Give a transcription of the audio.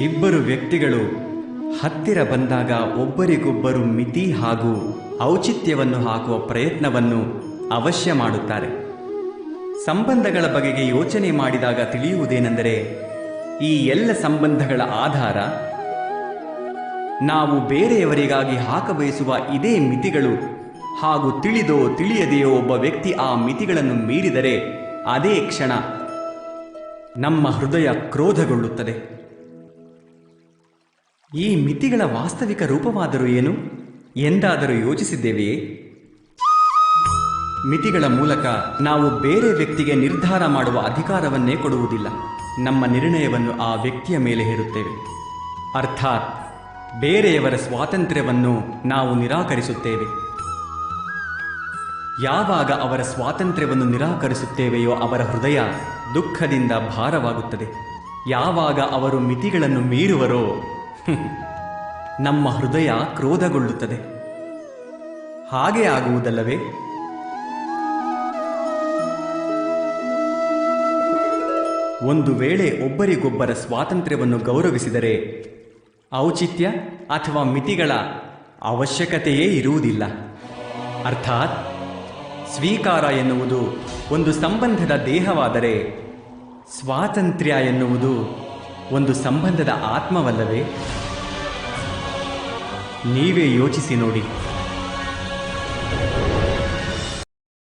ಇಬ್ಬರು ವ್ಯಕ್ತಿಗಳು ಹತ್ತಿರ ಬಂದಾಗ ಒಬ್ಬರಿಗೊಬ್ಬರು ಮಿತಿ ಹಾಗೂ ಔಚಿತ್ಯವನ್ನು ಹಾಕುವ ಪ್ರಯತ್ನವನ್ನು ಅವಶ್ಯ ಮಾಡುತ್ತಾರೆ. ಸಂಬಂಧಗಳ ಬಗೆಗೆ ಯೋಚನೆ ಮಾಡಿದಾಗ ತಿಳಿಯುವುದೇನೆಂದರೆ, ಈ ಎಲ್ಲ ಸಂಬಂಧಗಳ ಆಧಾರ ನಾವು ಬೇರೆಯವರಿಗಾಗಿ ಹಾಕಬಯಸುವ ಇದೇ ಮಿತಿಗಳು ಹಾಗೂ ತಿಳಿದೋ ತಿಳಿಯದೆಯೋ ಒಬ್ಬ ವ್ಯಕ್ತಿ ಆ ಮಿತಿಗಳನ್ನು ಮೀರಿದರೆ, ಅದೇ ಕ್ಷಣ ನಮ್ಮ ಹೃದಯ ಕ್ರೋಧಗೊಳ್ಳುತ್ತದೆ. ಈ ಮಿತಿಗಳ ವಾಸ್ತವಿಕ ರೂಪವಾದರೂ ಏನು? ಎಂದಾದರೂ ಯೋಚಿಸಿದ್ದೇವೆಯೇ? ಮಿತಿಗಳ ಮೂಲಕ ನಾವು ಬೇರೆ ವ್ಯಕ್ತಿಗೆ ನಿರ್ಧಾರ ಮಾಡುವ ಅಧಿಕಾರವನ್ನೇ ಕೊಡುವುದಿಲ್ಲ. ನಮ್ಮ ನಿರ್ಣಯವನ್ನು ಆ ವ್ಯಕ್ತಿಯ ಮೇಲೆ ಹೇರುತ್ತೇವೆ. ಅರ್ಥಾತ್, ಬೇರೆಯವರ ಸ್ವಾತಂತ್ರ್ಯವನ್ನು ನಾವು ನಿರಾಕರಿಸುತ್ತೇವೆ. ಯಾವಾಗ ಅವರ ಸ್ವಾತಂತ್ರ್ಯವನ್ನು ನಿರಾಕರಿಸುತ್ತೇವೆಯೋ ಅವರ ಹೃದಯ ದುಃಖದಿಂದ ಭಾರವಾಗುತ್ತದೆ. ಯಾವಾಗ ಅವರು ಮಿತಿಗಳನ್ನು ಮೀರುವರೋ ನಮ್ಮ ಹೃದಯ ಕ್ರೋಧಗೊಳ್ಳುತ್ತದೆ. ಹಾಗೆ ಆಗುವುದಲ್ಲವೇ? ಒಂದು ವೇಳೆ ಒಬ್ಬರಿಗೊಬ್ಬರ ಸ್ವಾತಂತ್ರ್ಯವನ್ನು ಗೌರವಿಸಿದರೆ, ಔಚಿತ್ಯ ಅಥವಾ ಮಿತಿಗಳ ಅವಶ್ಯಕತೆಯೇ ಇರುವುದಿಲ್ಲ. ಅರ್ಥಾತ್, ಸ್ವೀಕಾರ ಎನ್ನುವುದು ಒಂದು ಸಂಬಂಧದ ದೇಹವಾದರೆ, ಸ್ವಾತಂತ್ರ್ಯ ಎನ್ನುವುದು ಒಂದು ಸಂಬಂಧದ ಆತ್ಮವಲ್ಲವೇ? ನೀವೇ ಯೋಚಿಸಿ ನೋಡಿ.